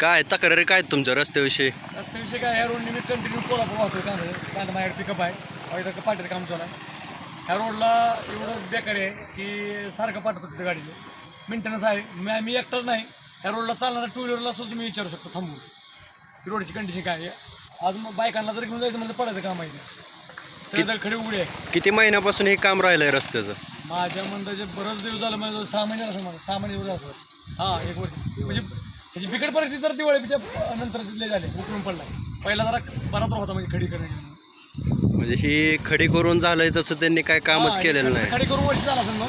काय तक्रारी काय तुमच्या रस्त्याविषयी? रस्त्याविषयी काय ह्या रोडने मी कंटिन्यू कोल्हापूर वाहतोय कांदा कांदा माझ्याकडे पिकअप आहे. इथं पाठीचं काम चालू आहे. ह्या रोडला एवढं बेकार आहे की सारखं पाठवतो तिथे गाडीचे मेंटेनन्स आहे. मी मी एकटाच नाही. ह्या रोडला चालणाऱ्या टू व्हीलरला सुद्धा तुम्ही विचारू शकतो. थांबून. की रोडची कंडिशन काय आहे? आज मग बायकांना जर घेऊन जायचं म्हणजे पडायचं काम आहे. सगळे खडी उघडी आहे किती महिन्यापासून हे काम राहिलंय रस्त्याचं? माझ्या मंडळाचे बरंच दिवस झालं म्हणजे सहा महिने असं सहा महिने दिवस असं. हां एक वर्ष. म्हणजे त्याची बिकट परिस्थिती तर दिवाळीच्या नंतर तिथले झाले उकळून पडला पहिला जरा बरा तर होता म्हणजे खडी करण्याची म्हणजे ही खडी करून झालंय तसं त्यांनी काय कामच केलेलं नाही. खडी करून वर्ष झाला समजा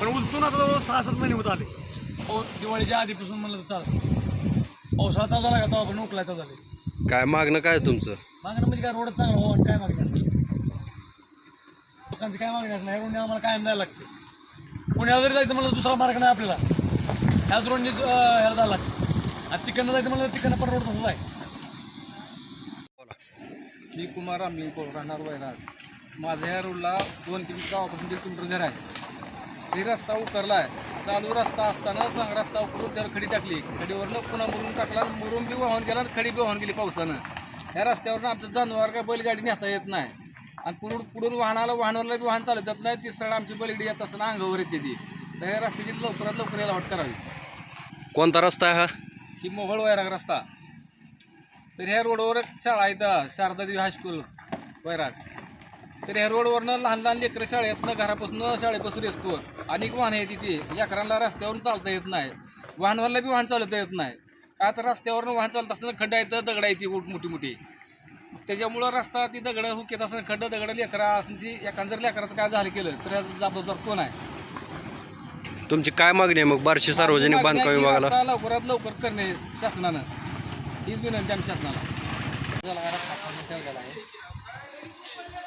पण उलटून आता जवळ सहा सात महिने होत आले. पाऊस दिवाळीच्या आधीपासून म्हणलं तर चालतं पावसाळा चालू झाला का तेव्हा आपण उकला चालू झाले काय मागणं काय तुमचं? मागणं म्हणजे काय रोड चांगला हो आणि काय मागणी लोकांची काय मागणी असणार या रोडने आम्हाला कायम द्यायला लागते पुण्याला जरी जायचं म्हणलं दुसरा मार्ग नाही आपल्याला. ह्याच रोडने ह्याला जायला लागतं आणि तिकडनं जायचं म्हणलं तिकडनं पण रोड तसंच आहे. मी कुमार आंबली राहणार वैराग. माझ्या या रोडला दोन तीन गावापासून ते किलोमीटर घर आहे. ते रस्ता उतरला आहे चालू रस्ता असताना चांगला रस्ता उकरून त्यावर खडी टाकली. खडीवरनं पुन्हा मुरून टाकला मुरून बी वाहून गेला आणि खडी बी वाहून गेली पावसानं. या रस्त्यावरनं आमचं जनावर काय बैलगाडी नेता येत नाही. आणि पुढून पुढून वाहनाला वाहनाला बी वाहन चालत जात नाही. ती सरळ आमची बैलगाडी येत असताना अंगावर येते ती. तर या रस्त्याची लवकरात लवकर याला वाट करावी. कोणता रस्ता आहे हा? ही मोहळ वैराग रस्ता. तर ह्या रोडवर एक शाळा आहे इथं शारदा देवी हायस्कूल वैराग. तर ह्या रोडवरनं लहान लहान लेकरं शाळेतनं घरापासून शाळेपासून असतो अनेक वाहन आहे तिथे लेकरांना रस्त्यावरून चालता येत नाही. वाहनवरला बी वाहन चालवता येत नाही. का तर रस्त्यावरनं वाहन चालत असताना खड्डा येतं दगडा येते मोठी मोठी त्याच्यामुळं रस्ता ती दगडं हुक येत असताना खड्डं दगडं लेकरा असण्याची एखादं जर लेकराचं काय झालं केलं तर याचा जबाबदार कोण आहे? तुमची काय मागणी आहे? मग बार्शी सार्वजनिक बांधकाम ही विभागाला. लवकरात लवकर करणे शासनानं. हीच विनंती आमच्या शासनाला.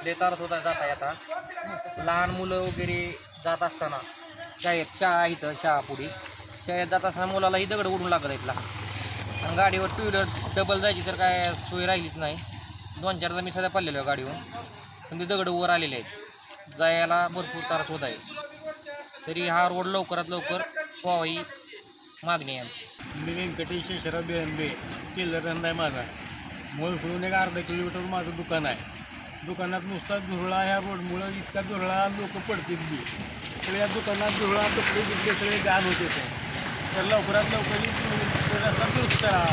त्रास होता जाता येता लहान मुलं वगैरे जात असताना शाळेत शाळा इथं शाळा पुढे. शाळेत जात असताना मुलालाही दगड उडून लागत आहेत लहान. आणि गाडीवर टू व्हीलर डबल जायची तर काय सोय राहिलीच नाही. दोन चारदा मी सध्या पडलेलो आहे गाडीवर. पण ते दगड वर आलेले आहेत. जायला भरपूर त्रास होत आहे. तरी हा रोड लवकरात लवकर व्हावा ही मागणी आहे आमची. मी व्यंकटेश शेषराव बिळंबे टेलर धंदा आहे माझा. मूळ सोडून एक अर्धा किलोमीटर माझं दुकान आहे. दुकानात नुसता धुरळा ह्या रोडमुळं इतका धुरळा लोक पडतील बी. सगळ्या दुकानात धुरळा कपडे बिकले सगळे गाण होते तर लवकरात लवकर रस्ता दुरुस्त करा.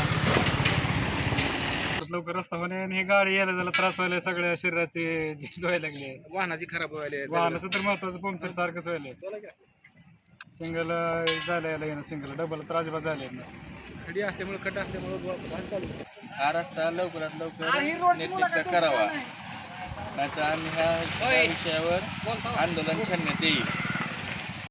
लवकर रस्ता होणे आणि हे गाडी यायला झाला त्रास व्हायला सगळ्या शरीराचे झीज व्हायला लागले. वाहनाची खराब व्हायला वाहनाचं तर महत्वाचं पंक्चर सारखंच व्हायला सिंगल झालं याला येणं सिंगल डबल तर अजिबात झाले नाही. खडी असल्यामुळे खड्डा असल्यामुळे वाहन चालू हा रस्ता लवकरात लवकर नीटनेटका करावा. नाहीतर आम्ही ह्या ह्या विषयावर आंदोलन छेडण्यात येईल.